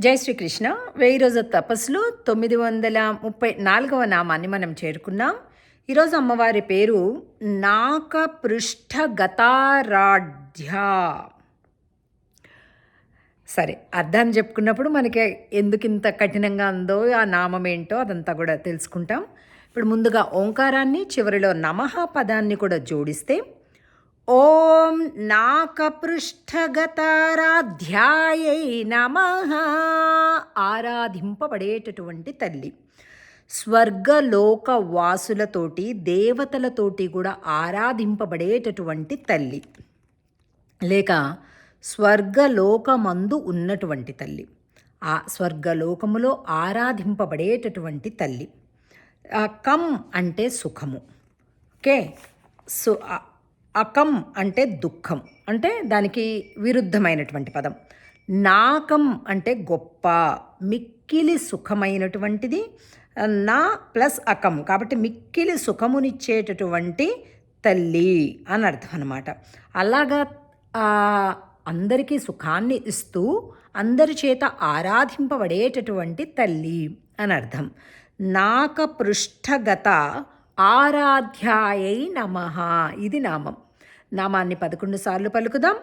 జై శ్రీకృష్ణ. వెయ్యి రోజు తపస్సులో తొమ్మిది వందల ముప్పై నాలుగవ నామాన్ని మనం చేరుకున్నాం. ఈరోజు అమ్మవారి పేరు నాక పృష్ఠ సరే అర్థాన్ని చెప్పుకున్నప్పుడు మనకి ఎందుకు ఇంత కఠినంగా ఉందో ఆ నామం ఏంటో అదంతా కూడా తెలుసుకుంటాం. ఇప్పుడు ముందుగా ఓంకారాన్ని చివరిలో నమః పదాన్ని కూడా జోడిస్తే ఓం నాకపృష్ఠగతారాధ్యాయై నమ ఆరాధింపబడేటటువంటి తల్లి. స్వర్గలోక వాసులతోటి దేవతలతోటి కూడా ఆరాధింపబడేటటువంటి తల్లి. లేక స్వర్గలోకమందు ఉన్నటువంటి తల్లి. ఆ స్వర్గలోకములో ఆరాధింపబడేటటువంటి తల్లి. కమ్ కం అంటే సుఖము. ఓకే? సు అకం అంటే దుఃఖం. అంటే దానికి విరుద్ధమైనటువంటి పదం. నాకం అంటే గొప్ప మిక్కిలి సుఖమైనటువంటిది. నా ప్లస్ అకం కాబట్టి మిక్కిలి సుఖమునిచ్చేటటువంటి తల్లి అని అర్థం అనమాట అలాగా అందరికీ సుఖాన్ని ఇస్తూ అందరి చేత ఆరాధింపబడేటటువంటి తల్లి అని అర్థం. నాక పృష్ఠగత ఆరాధ్యాయై నమ. ఇది నామం. నామాన్ని పదకొండు సార్లు పలుకుదాం.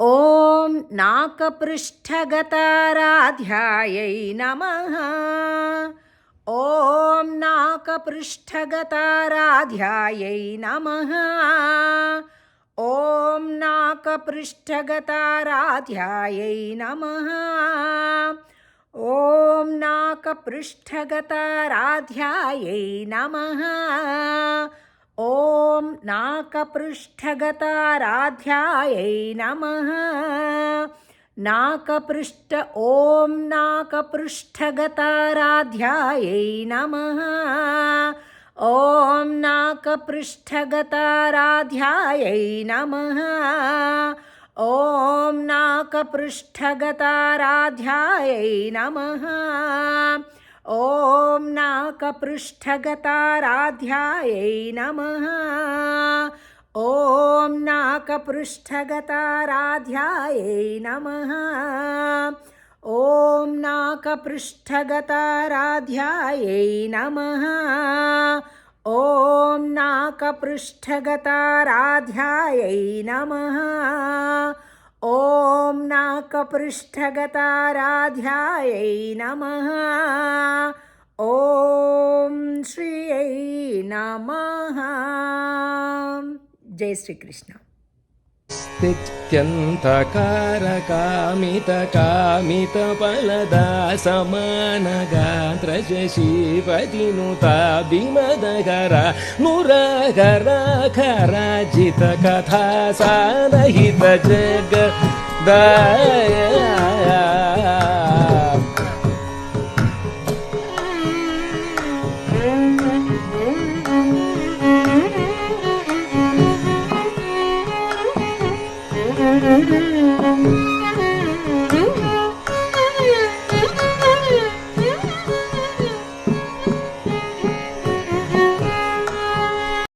ఓం నాకపృష్ఠగతారాధ్యాయై నమ. ఓం నాకపృష్ఠగతారాధ్యాయై నమ. ఓం నాకపృష్ఠగతారాధ్యాయై నమ. ॐ नाकपृष्ठगताराध्यायै नमः। ॐ नाकपृष्ठगताराध्यायै नमः। नाकपृष्ठ ॐ नाकपृष्ठगताराध्यायै नमः। ॐ नाकपृष्ठगताराध्यायै नमः। ॐ नाकपृष्ठगताराध्यायै नमः। ॐ नाकपृष्ठगताराध्यायै नमः। ॐ नाकपृष्ठगताराध्यायै नमः। ॐ नाकपृष्ठगताराध्यायै नमः। ॐ नाकपृष्ठगताराध्यायै नमः। ॐ नाकपृष्ठगताराध्यायै नमः। ॐ श्रियै नमः। जय श्रीकृष्ण। तित्यन्तकारकामितकामितफलदा समानगात्रजशीपतिनुता विमदगरा मुरगराखराजितकथा सारहित जगदाय Mm-hmm.